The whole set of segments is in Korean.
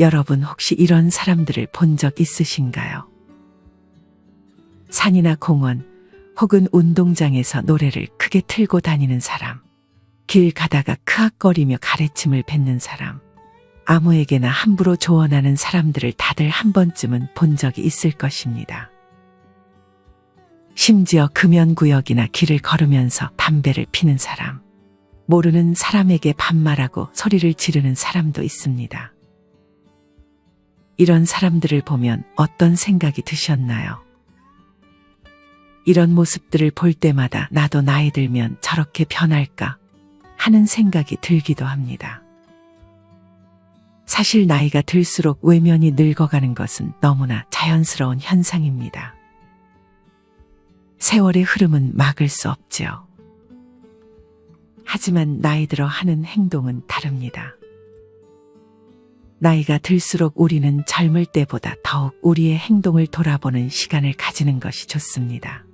여러분 혹시 이런 사람들을 본 적 있으신가요? 산이나 공원 혹은 운동장에서 노래를 크게 틀고 다니는 사람, 길 가다가 크악거리며 가래침을 뱉는 사람, 아무에게나 함부로 조언하는 사람들을 다들 한 번쯤은 본 적이 있을 것입니다. 심지어 금연구역이나 길을 걸으면서 담배를 피는 사람, 모르는 사람에게 반말하고 소리를 지르는 사람도 있습니다. 이런 사람들을 보면 어떤 생각이 드셨나요? 이런 모습들을 볼 때마다 나도 나이 들면 저렇게 변할까 하는 생각이 들기도 합니다. 사실 나이가 들수록 외면이 늙어가는 것은 너무나 자연스러운 현상입니다. 세월의 흐름은 막을 수 없지요. 하지만 나이 들어 하는 행동은 다릅니다. 나이가 들수록 우리는 젊을 때보다 더욱 우리의 행동을 돌아보는 시간을 가지는 것이 좋습니다.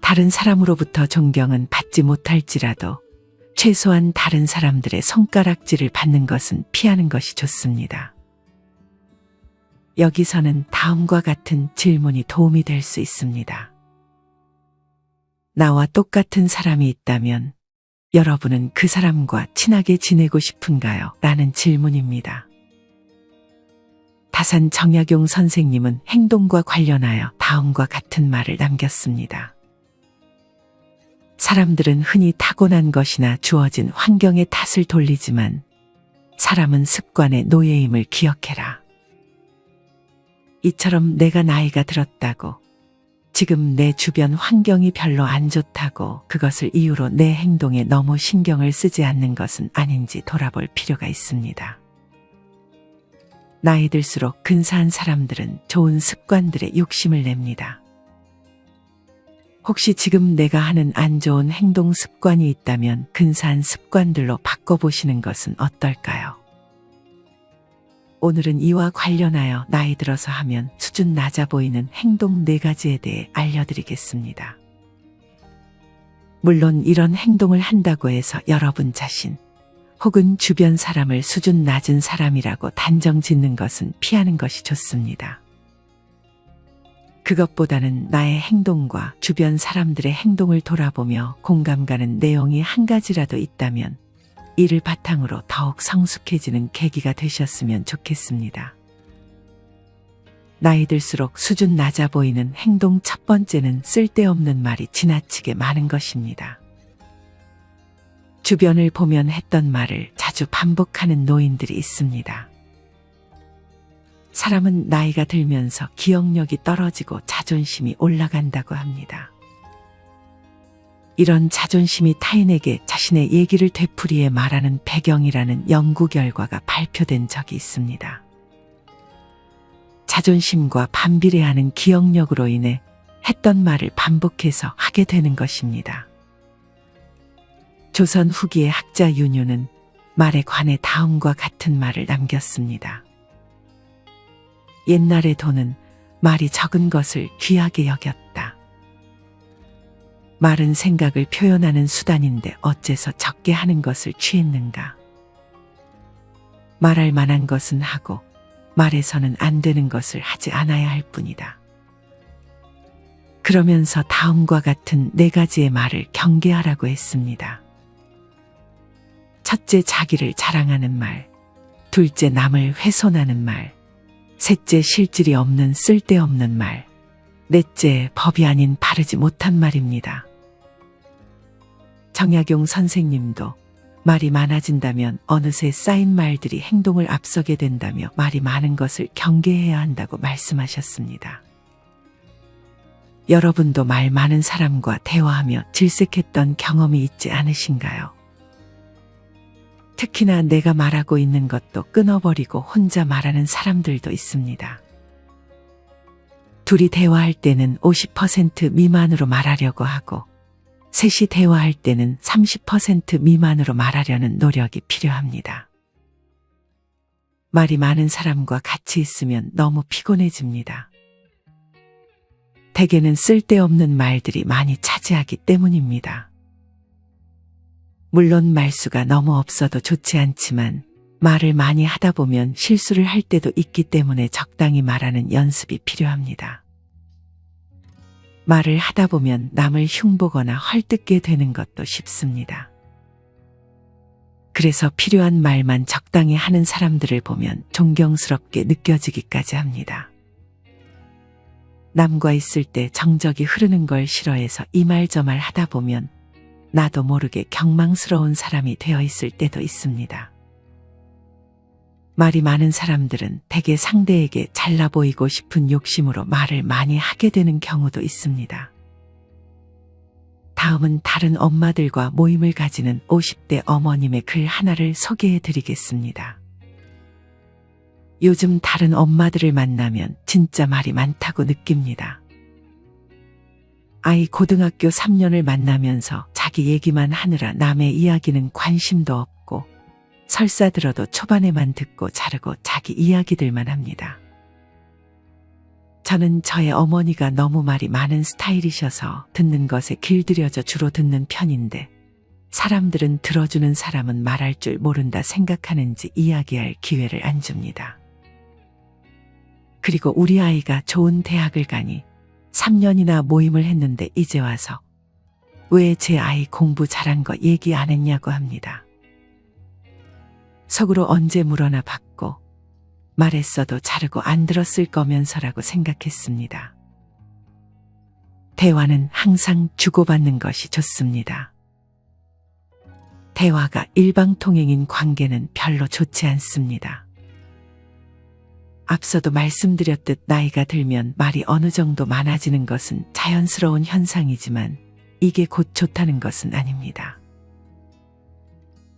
다른 사람으로부터 존경은 받지 못할지라도 최소한 다른 사람들의 손가락질을 받는 것은 피하는 것이 좋습니다. 여기서는 다음과 같은 질문이 도움이 될 수 있습니다. 나와 똑같은 사람이 있다면 여러분은 그 사람과 친하게 지내고 싶은가요? 라는 질문입니다. 다산 정약용 선생님은 행동과 관련하여 다음과 같은 말을 남겼습니다. 사람들은 흔히 타고난 것이나 주어진 환경의 탓을 돌리지만 사람은 습관의 노예임을 기억해라. 이처럼 내가 나이가 들었다고 지금 내 주변 환경이 별로 안 좋다고 그것을 이유로 내 행동에 너무 신경을 쓰지 않는 것은 아닌지 돌아볼 필요가 있습니다. 나이 들수록 근사한 사람들은 좋은 습관들에 욕심을 냅니다. 혹시 지금 내가 하는 안 좋은 행동 습관이 있다면 근사한 습관들로 바꿔보시는 것은 어떨까요? 오늘은 이와 관련하여 나이 들어서 하면 수준 낮아 보이는 행동 네 가지에 대해 알려드리겠습니다. 물론 이런 행동을 한다고 해서 여러분 자신 혹은 주변 사람을 수준 낮은 사람이라고 단정 짓는 것은 피하는 것이 좋습니다. 그것보다는 나의 행동과 주변 사람들의 행동을 돌아보며 공감 가는 내용이 한 가지라도 있다면 이를 바탕으로 더욱 성숙해지는 계기가 되셨으면 좋겠습니다. 나이 들수록 수준 낮아 보이는 행동 첫 번째는 쓸데없는 말이 지나치게 많은 것입니다. 주변을 보면 했던 말을 자주 반복하는 노인들이 있습니다. 사람은 나이가 들면서 기억력이 떨어지고 자존심이 올라간다고 합니다. 이런 자존심이 타인에게 자신의 얘기를 되풀이해 말하는 배경이라는 연구 결과가 발표된 적이 있습니다. 자존심과 반비례하는 기억력으로 인해 했던 말을 반복해서 하게 되는 것입니다. 조선 후기의 학자 윤유는 말에 관해 다음과 같은 말을 남겼습니다. 옛날의 돈은 말이 적은 것을 귀하게 여겼다. 말은 생각을 표현하는 수단인데 어째서 적게 하는 것을 취했는가? 말할 만한 것은 하고 말해서는 안 되는 것을 하지 않아야 할 뿐이다. 그러면서 다음과 같은 네 가지의 말을 경계하라고 했습니다. 첫째 자기를 자랑하는 말, 둘째 남을 훼손하는 말, 셋째 실질이 없는 쓸데없는 말, 넷째 법이 아닌 바르지 못한 말입니다. 정약용 선생님도 말이 많아진다면 어느새 쌓인 말들이 행동을 앞서게 된다며 말이 많은 것을 경계해야 한다고 말씀하셨습니다. 여러분도 말 많은 사람과 대화하며 질색했던 경험이 있지 않으신가요? 특히나 내가 말하고 있는 것도 끊어버리고 혼자 말하는 사람들도 있습니다. 둘이 대화할 때는 50% 미만으로 말하려고 하고, 셋이 대화할 때는 30% 미만으로 말하려는 노력이 필요합니다. 말이 많은 사람과 같이 있으면 너무 피곤해집니다. 대개는 쓸데없는 말들이 많이 차지하기 때문입니다. 물론 말수가 너무 없어도 좋지 않지만 말을 많이 하다 보면 실수를 할 때도 있기 때문에 적당히 말하는 연습이 필요합니다. 말을 하다 보면 남을 흉보거나 헐뜯게 되는 것도 쉽습니다. 그래서 필요한 말만 적당히 하는 사람들을 보면 존경스럽게 느껴지기까지 합니다. 남과 있을 때 정적이 흐르는 걸 싫어해서 이말저말 하다 보면 나도 모르게 경망스러운 사람이 되어 있을 때도 있습니다. 말이 많은 사람들은 대개 상대에게 잘나 보이고 싶은 욕심으로 말을 많이 하게 되는 경우도 있습니다. 다음은 다른 엄마들과 모임을 가지는 50대 어머님의 글 하나를 소개해 드리겠습니다. 요즘 다른 엄마들을 만나면 진짜 말이 많다고 느낍니다. 아이 고등학교 3년을 만나면서 자기 얘기만 하느라 남의 이야기는 관심도 없고 설사 들어도 초반에만 듣고 자르고 자기 이야기들만 합니다. 저는 저의 어머니가 너무 말이 많은 스타일이셔서 듣는 것에 길들여져 주로 듣는 편인데 사람들은 들어주는 사람은 말할 줄 모른다 생각하는지 이야기할 기회를 안 줍니다. 그리고 우리 아이가 좋은 대학을 가니 3년이나 모임을 했는데 이제 와서 왜 제 아이 공부 잘한 거 얘기 안 했냐고 합니다. 속으로 언제 물어나 받고 말했어도 자르고 안 들었을 거면서라고 생각했습니다. 대화는 항상 주고받는 것이 좋습니다. 대화가 일방통행인 관계는 별로 좋지 않습니다. 앞서도 말씀드렸듯 나이가 들면 말이 어느 정도 많아지는 것은 자연스러운 현상이지만 이게 곧 좋다는 것은 아닙니다.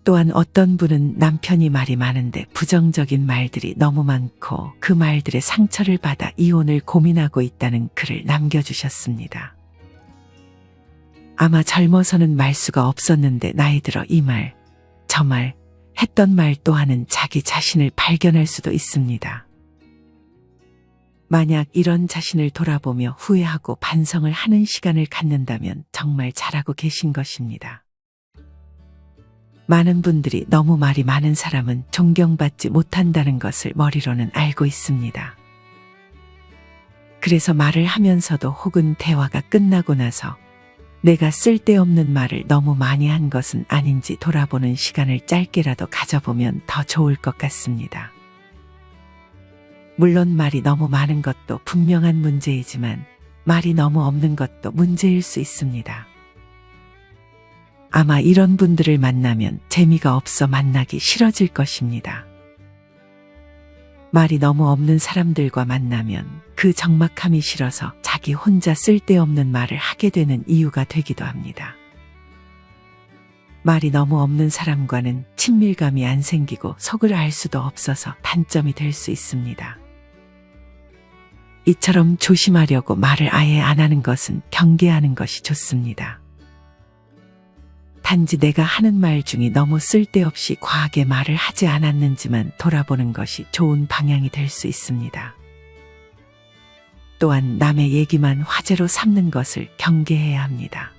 또한 어떤 분은 남편이 말이 많은데 부정적인 말들이 너무 많고 그 말들의 상처를 받아 이혼을 고민하고 있다는 글을 남겨주셨습니다. 아마 젊어서는 말 수가 없었는데 나이 들어 이 말, 저 말, 했던 말 또한은 자기 자신을 발견할 수도 있습니다. 만약 이런 자신을 돌아보며 후회하고 반성을 하는 시간을 갖는다면 정말 잘하고 계신 것입니다. 많은 분들이 너무 말이 많은 사람은 존경받지 못한다는 것을 머리로는 알고 있습니다. 그래서 말을 하면서도 혹은 대화가 끝나고 나서 내가 쓸데없는 말을 너무 많이 한 것은 아닌지 돌아보는 시간을 짧게라도 가져보면 더 좋을 것 같습니다. 물론 말이 너무 많은 것도 분명한 문제이지만 말이 너무 없는 것도 문제일 수 있습니다. 아마 이런 분들을 만나면 재미가 없어 만나기 싫어질 것입니다. 말이 너무 없는 사람들과 만나면 그 적막함이 싫어서 자기 혼자 쓸데없는 말을 하게 되는 이유가 되기도 합니다. 말이 너무 없는 사람과는 친밀감이 안 생기고 속을 알 수도 없어서 단점이 될 수 있습니다. 이처럼 조심하려고 말을 아예 안 하는 것은 경계하는 것이 좋습니다. 단지 내가 하는 말 중에 너무 쓸데없이 과하게 말을 하지 않았는지만 돌아보는 것이 좋은 방향이 될 수 있습니다. 또한 남의 얘기만 화제로 삼는 것을 경계해야 합니다.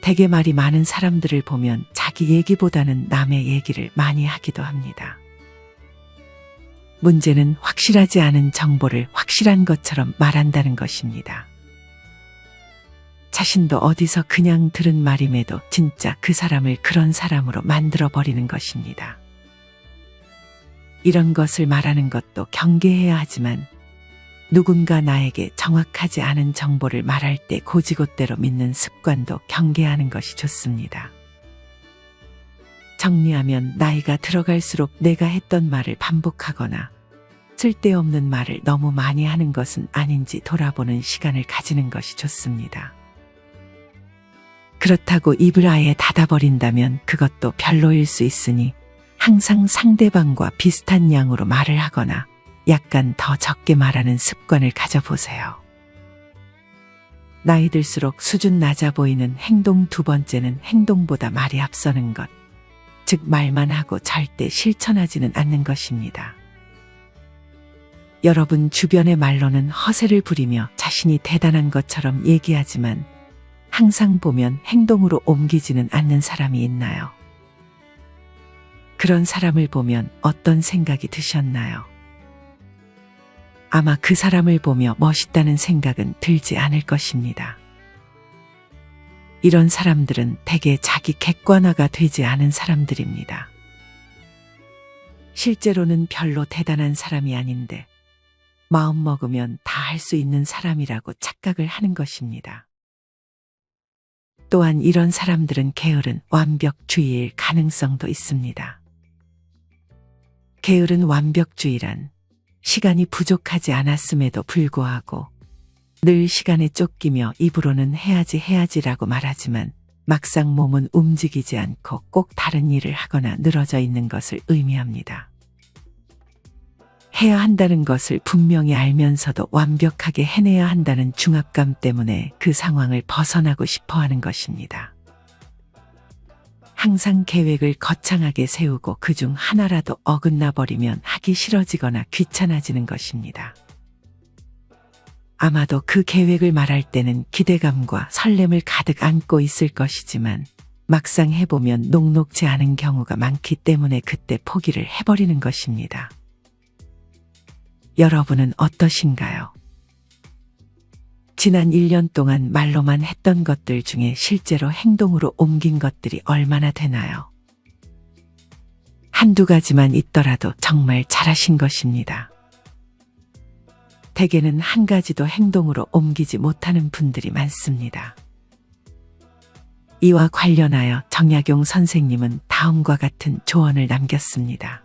대개 말이 많은 사람들을 보면 자기 얘기보다는 남의 얘기를 많이 하기도 합니다. 문제는 확실하지 않은 정보를 확실한 것처럼 말한다는 것입니다. 자신도 어디서 그냥 들은 말임에도 진짜 그 사람을 그런 사람으로 만들어 버리는 것입니다. 이런 것을 말하는 것도 경계해야 하지만 누군가 나에게 정확하지 않은 정보를 말할 때 고지곳대로 믿는 습관도 경계하는 것이 좋습니다. 정리하면 나이가 들어갈수록 내가 했던 말을 반복하거나 쓸데없는 말을 너무 많이 하는 것은 아닌지 돌아보는 시간을 가지는 것이 좋습니다. 그렇다고 입을 아예 닫아버린다면 그것도 별로일 수 있으니 항상 상대방과 비슷한 양으로 말을 하거나 약간 더 적게 말하는 습관을 가져보세요. 나이 들수록 수준 낮아 보이는 행동 두 번째는 행동보다 말이 앞서는 것, 즉 말만 하고 절대 실천하지는 않는 것입니다. 여러분 주변의 말로는 허세를 부리며 자신이 대단한 것처럼 얘기하지만 항상 보면 행동으로 옮기지는 않는 사람이 있나요? 그런 사람을 보면 어떤 생각이 드셨나요? 아마 그 사람을 보며 멋있다는 생각은 들지 않을 것입니다. 이런 사람들은 대개 자기 객관화가 되지 않은 사람들입니다. 실제로는 별로 대단한 사람이 아닌데 마음 먹으면 다 할 수 있는 사람이라고 착각을 하는 것입니다. 또한 이런 사람들은 게으른 완벽주의일 가능성도 있습니다. 게으른 완벽주의란 시간이 부족하지 않았음에도 불구하고 늘 시간에 쫓기며 입으로는 해야지 해야지라고 말하지만 막상 몸은 움직이지 않고 꼭 다른 일을 하거나 늘어져 있는 것을 의미합니다. 해야 한다는 것을 분명히 알면서도 완벽하게 해내야 한다는 중압감 때문에 그 상황을 벗어나고 싶어 하는 것입니다. 항상 계획을 거창하게 세우고 그중 하나라도 어긋나 버리면 하기 싫어지거나 귀찮아지는 것입니다. 아마도 그 계획을 말할 때는 기대감과 설렘을 가득 안고 있을 것이지만 막상 해보면 녹록지 않은 경우가 많기 때문에 그때 포기를 해버리는 것입니다. 여러분은 어떠신가요? 지난 1년 동안 말로만 했던 것들 중에 실제로 행동으로 옮긴 것들이 얼마나 되나요? 한두 가지만 있더라도 정말 잘하신 것입니다. 대개는 한 가지도 행동으로 옮기지 못하는 분들이 많습니다. 이와 관련하여 정약용 선생님은 다음과 같은 조언을 남겼습니다.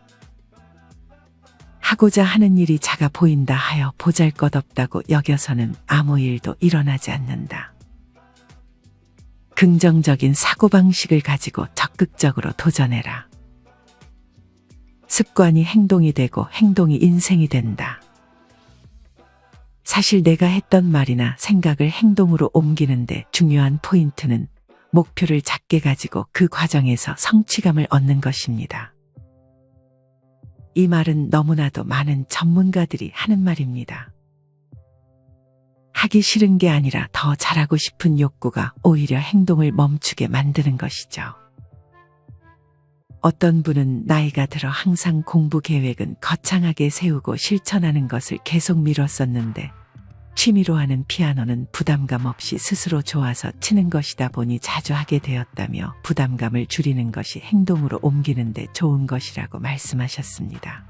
하고자 하는 일이 작아 보인다 하여 보잘 것 없다고 여겨서는 아무 일도 일어나지 않는다. 긍정적인 사고방식을 가지고 적극적으로 도전해라. 습관이 행동이 되고 행동이 인생이 된다. 사실 내가 했던 말이나 생각을 행동으로 옮기는데 중요한 포인트는 목표를 작게 가지고 그 과정에서 성취감을 얻는 것입니다. 이 말은 너무나도 많은 전문가들이 하는 말입니다. 하기 싫은 게 아니라 더 잘하고 싶은 욕구가 오히려 행동을 멈추게 만드는 것이죠. 어떤 분은 나이가 들어 항상 공부 계획은 거창하게 세우고 실천하는 것을 계속 미뤘었는데 취미로 하는 피아노는 부담감 없이 스스로 좋아서 치는 것이다 보니 자주 하게 되었다며 부담감을 줄이는 것이 행동으로 옮기는데 좋은 것이라고 말씀하셨습니다.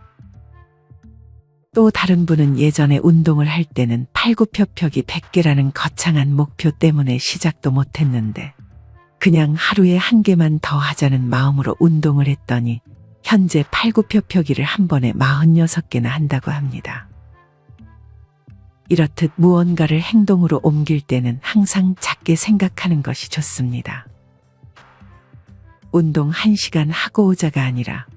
또 다른 분은 예전에 운동을 할 때는 팔굽혀펴기 100개라는 거창한 목표 때문에 시작도 못했는데 그냥 하루에 한 개만 더 하자는 마음으로 운동을 했더니 현재 팔굽혀펴기를 한 번에 46개나 한다고 합니다. 이렇듯 무언가를 행동으로 옮길 때는 항상 작게 생각하는 것이 좋습니다. 운동 1시간 하고 오자가 아니라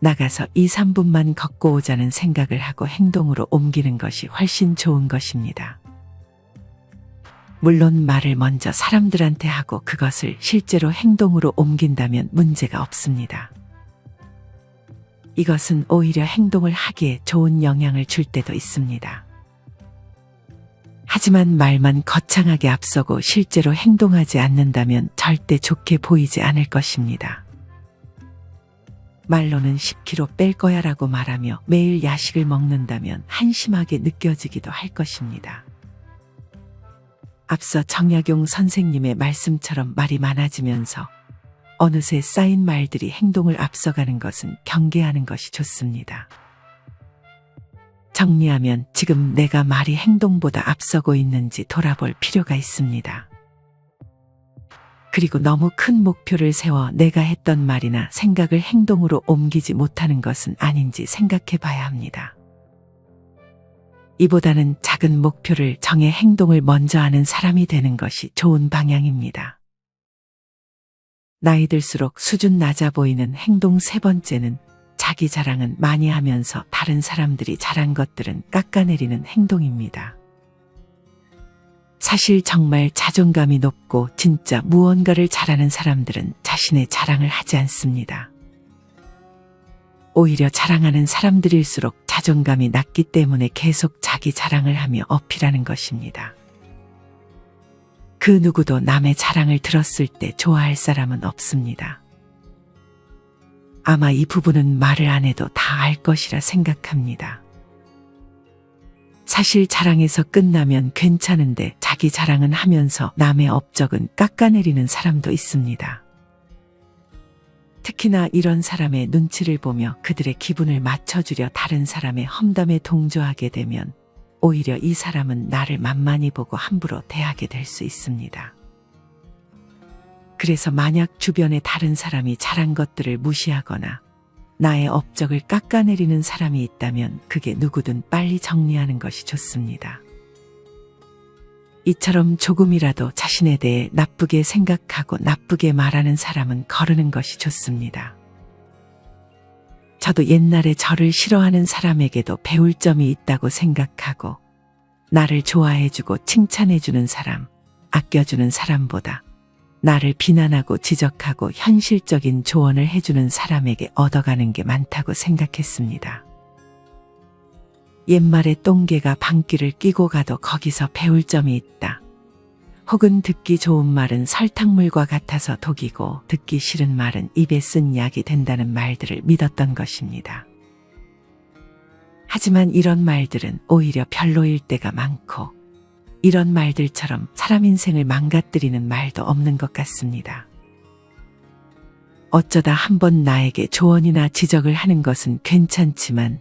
나가서 2, 3분만 걷고 오자는 생각을 하고 행동으로 옮기는 것이 훨씬 좋은 것입니다. 물론 말을 먼저 사람들한테 하고 그것을 실제로 행동으로 옮긴다면 문제가 없습니다. 이것은 오히려 행동을 하기에 좋은 영향을 줄 때도 있습니다. 하지만 말만 거창하게 앞서고 실제로 행동하지 않는다면 절대 좋게 보이지 않을 것입니다. 말로는 10kg 뺄 거야 라고 말하며 매일 야식을 먹는다면 한심하게 느껴지기도 할 것입니다. 앞서 정약용 선생님의 말씀처럼 말이 많아지면서 어느새 쌓인 말들이 행동을 앞서가는 것은 경계하는 것이 좋습니다. 정리하면 지금 내가 말이 행동보다 앞서고 있는지 돌아볼 필요가 있습니다. 그리고 너무 큰 목표를 세워 내가 했던 말이나 생각을 행동으로 옮기지 못하는 것은 아닌지 생각해 봐야 합니다. 이보다는 작은 목표를 정해 행동을 먼저 하는 사람이 되는 것이 좋은 방향입니다. 나이 들수록 수준 낮아 보이는 행동 세 번째는 자기 자랑은 많이 하면서 다른 사람들이 잘한 것들은 깎아내리는 행동입니다. 사실 정말 자존감이 높고 진짜 무언가를 잘하는 사람들은 자신의 자랑을 하지 않습니다. 오히려 자랑하는 사람들일수록 자존감이 낮기 때문에 계속 자기 자랑을 하며 어필하는 것입니다. 그 누구도 남의 자랑을 들었을 때 좋아할 사람은 없습니다. 아마 이 부부는 말을 안 해도 다 알 것이라 생각합니다. 사실 자랑에서 끝나면 괜찮은데 자기 자랑은 하면서 남의 업적은 깎아내리는 사람도 있습니다. 특히나 이런 사람의 눈치를 보며 그들의 기분을 맞춰주려 다른 사람의 험담에 동조하게 되면 오히려 이 사람은 나를 만만히 보고 함부로 대하게 될 수 있습니다. 그래서 만약 주변에 다른 사람이 잘한 것들을 무시하거나 나의 업적을 깎아내리는 사람이 있다면 그게 누구든 빨리 정리하는 것이 좋습니다. 이처럼 조금이라도 자신에 대해 나쁘게 생각하고 나쁘게 말하는 사람은 거르는 것이 좋습니다. 저도 옛날에 저를 싫어하는 사람에게도 배울 점이 있다고 생각하고 나를 좋아해주고 칭찬해주는 사람, 아껴주는 사람보다 나를 비난하고 지적하고 현실적인 조언을 해주는 사람에게 얻어가는 게 많다고 생각했습니다. 옛말에 똥개가 방귀를 끼고 가도 거기서 배울 점이 있다. 혹은 듣기 좋은 말은 설탕물과 같아서 독이고 듣기 싫은 말은 입에 쓴 약이 된다는 말들을 믿었던 것입니다. 하지만 이런 말들은 오히려 별로일 때가 많고 이런 말들처럼 사람 인생을 망가뜨리는 말도 없는 것 같습니다. 어쩌다 한 번 나에게 조언이나 지적을 하는 것은 괜찮지만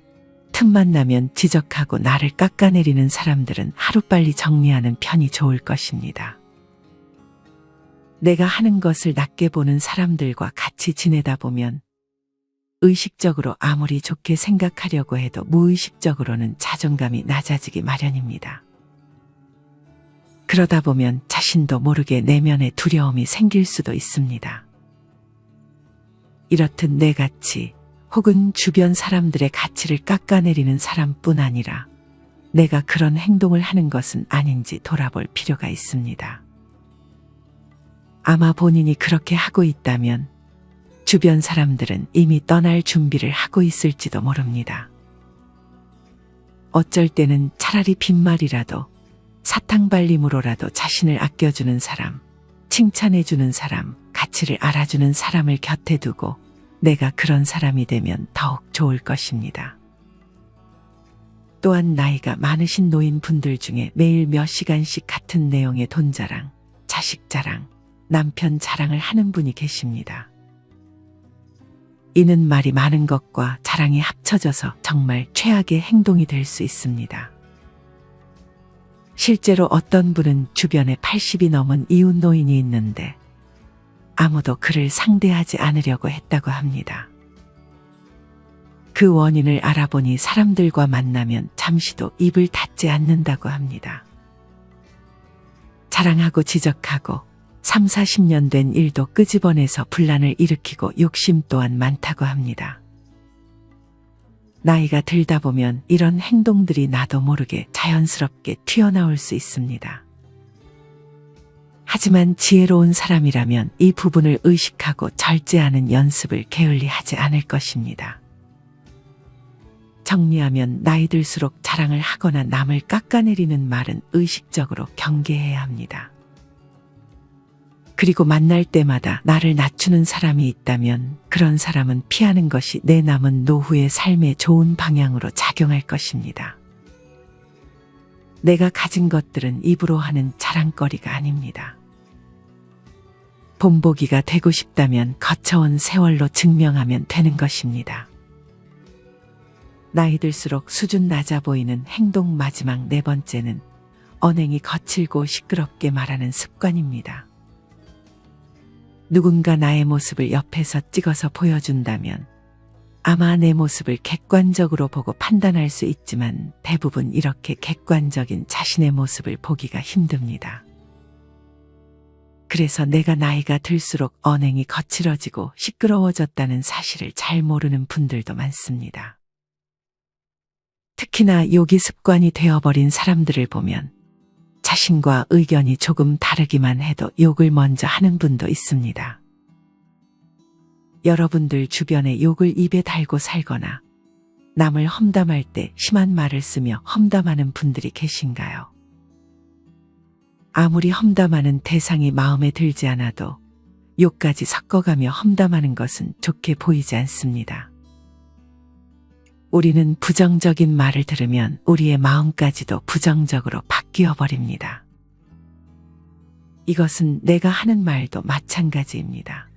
틈만 나면 지적하고 나를 깎아내리는 사람들은 하루빨리 정리하는 편이 좋을 것입니다. 내가 하는 것을 낮게 보는 사람들과 같이 지내다 보면 의식적으로 아무리 좋게 생각하려고 해도 무의식적으로는 자존감이 낮아지기 마련입니다. 그러다 보면 자신도 모르게 내면에 두려움이 생길 수도 있습니다. 이렇듯 내같이 혹은 주변 사람들의 가치를 깎아내리는 사람뿐 아니라 내가 그런 행동을 하는 것은 아닌지 돌아볼 필요가 있습니다. 아마 본인이 그렇게 하고 있다면 주변 사람들은 이미 떠날 준비를 하고 있을지도 모릅니다. 어쩔 때는 차라리 빈말이라도 사탕발림으로라도 자신을 아껴주는 사람, 칭찬해주는 사람, 가치를 알아주는 사람을 곁에 두고 내가 그런 사람이 되면 더욱 좋을 것입니다. 또한 나이가 많으신 노인분들 중에 매일 몇 시간씩 같은 내용의 돈 자랑, 자식 자랑, 남편 자랑을 하는 분이 계십니다. 이는 말이 많은 것과 자랑이 합쳐져서 정말 최악의 행동이 될 수 있습니다. 실제로 어떤 분은 주변에 80이 넘은 이웃 노인이 있는데 아무도 그를 상대하지 않으려고 했다고 합니다. 그 원인을 알아보니 사람들과 만나면 잠시도 입을 닫지 않는다고 합니다. 자랑하고 지적하고 3, 40년 된 일도 끄집어내서 분란을 일으키고 욕심 또한 많다고 합니다. 나이가 들다 보면 이런 행동들이 나도 모르게 자연스럽게 튀어나올 수 있습니다. 하지만 지혜로운 사람이라면 이 부분을 의식하고 절제하는 연습을 게을리 하지 않을 것입니다. 정리하면 나이 들수록 자랑을 하거나 남을 깎아내리는 말은 의식적으로 경계해야 합니다. 그리고 만날 때마다 나를 낮추는 사람이 있다면 그런 사람은 피하는 것이 내 남은 노후의 삶에 좋은 방향으로 작용할 것입니다. 내가 가진 것들은 입으로 하는 자랑거리가 아닙니다. 본보기가 되고 싶다면 거쳐온 세월로 증명하면 되는 것입니다. 나이 들수록 수준 낮아 보이는 행동 마지막 네 번째는 언행이 거칠고 시끄럽게 말하는 습관입니다. 누군가 나의 모습을 옆에서 찍어서 보여준다면 아마 내 모습을 객관적으로 보고 판단할 수 있지만 대부분 이렇게 객관적인 자신의 모습을 보기가 힘듭니다. 그래서 내가 나이가 들수록 언행이 거칠어지고 시끄러워졌다는 사실을 잘 모르는 분들도 많습니다. 특히나 욕이 습관이 되어버린 사람들을 보면 자신과 의견이 조금 다르기만 해도 욕을 먼저 하는 분도 있습니다. 여러분들 주변에 욕을 입에 달고 살거나 남을 험담할 때 심한 말을 쓰며 험담하는 분들이 계신가요? 아무리 험담하는 대상이 마음에 들지 않아도 욕까지 섞어가며 험담하는 것은 좋게 보이지 않습니다. 우리는 부정적인 말을 들으면 우리의 마음까지도 부정적으로 바뀌어 버립니다. 이것은 내가 하는 말도 마찬가지입니다.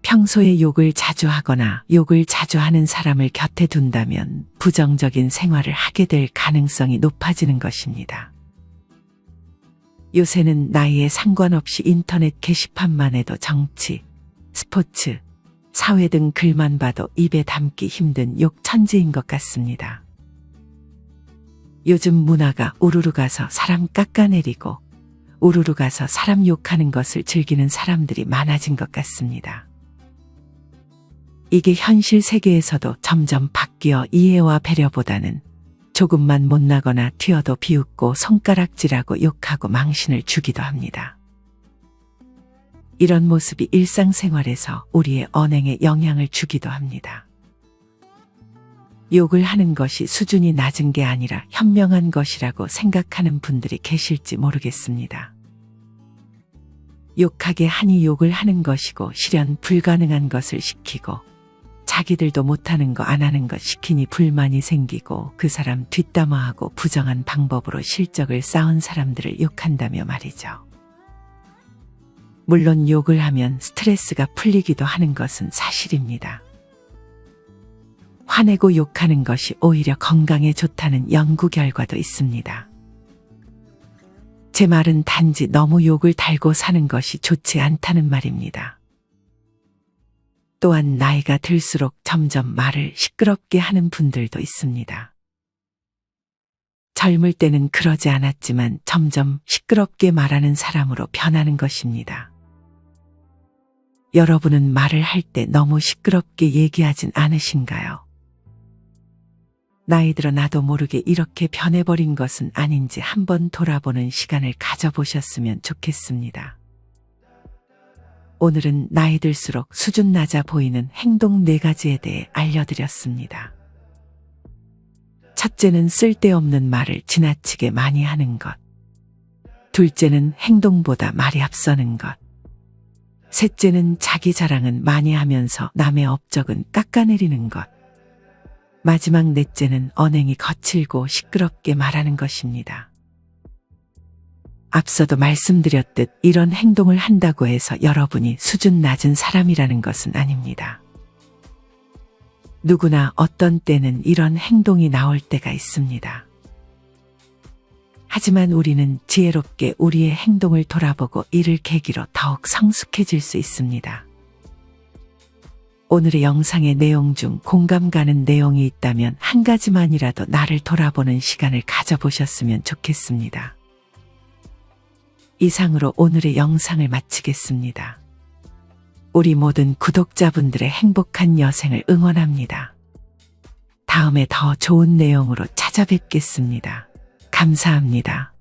평소에 욕을 자주 하거나 욕을 자주 하는 사람을 곁에 둔다면 부정적인 생활을 하게 될 가능성이 높아지는 것입니다. 요새는 나이에 상관없이 인터넷 게시판만 해도 정치, 스포츠, 사회 등 글만 봐도 입에 담기 힘든 욕 천지인 것 같습니다. 요즘 문화가 우르르 가서 사람 깎아내리고 우르르 가서 사람 욕하는 것을 즐기는 사람들이 많아진 것 같습니다. 이게 현실 세계에서도 점점 바뀌어 이해와 배려보다는 조금만 못나거나 튀어도 비웃고 손가락질하고 욕하고 망신을 주기도 합니다. 이런 모습이 일상생활에서 우리의 언행에 영향을 주기도 합니다. 욕을 하는 것이 수준이 낮은 게 아니라 현명한 것이라고 생각하는 분들이 계실지 모르겠습니다. 욕하게 하니 욕을 하는 것이고 실현 불가능한 것을 시키고 자기들도 못하는 거 안 하는 것 시키니 불만이 생기고 그 사람 뒷담화하고 부정한 방법으로 실적을 쌓은 사람들을 욕한다며 말이죠. 물론 욕을 하면 스트레스가 풀리기도 하는 것은 사실입니다. 화내고 욕하는 것이 오히려 건강에 좋다는 연구 결과도 있습니다. 제 말은 단지 너무 욕을 달고 사는 것이 좋지 않다는 말입니다. 또한 나이가 들수록 점점 말을 시끄럽게 하는 분들도 있습니다. 젊을 때는 그러지 않았지만 점점 시끄럽게 말하는 사람으로 변하는 것입니다. 여러분은 말을 할 때 너무 시끄럽게 얘기하진 않으신가요? 나이 들어 나도 모르게 이렇게 변해버린 것은 아닌지 한번 돌아보는 시간을 가져보셨으면 좋겠습니다. 오늘은 나이 들수록 수준 낮아 보이는 행동 네 가지에 대해 알려드렸습니다. 첫째는 쓸데없는 말을 지나치게 많이 하는 것. 둘째는 행동보다 말이 앞서는 것. 셋째는 자기 자랑은 많이 하면서 남의 업적은 깎아내리는 것. 마지막 넷째는 언행이 거칠고 시끄럽게 말하는 것입니다. 앞서도 말씀드렸듯 이런 행동을 한다고 해서 여러분이 수준 낮은 사람이라는 것은 아닙니다. 누구나 어떤 때는 이런 행동이 나올 때가 있습니다. 하지만 우리는 지혜롭게 우리의 행동을 돌아보고 이를 계기로 더욱 성숙해질 수 있습니다. 오늘의 영상의 내용 중 공감 가는 내용이 있다면 한 가지만이라도 나를 돌아보는 시간을 가져보셨으면 좋겠습니다. 이상으로 오늘의 영상을 마치겠습니다. 우리 모든 구독자분들의 행복한 여생을 응원합니다. 다음에 더 좋은 내용으로 찾아뵙겠습니다. 감사합니다.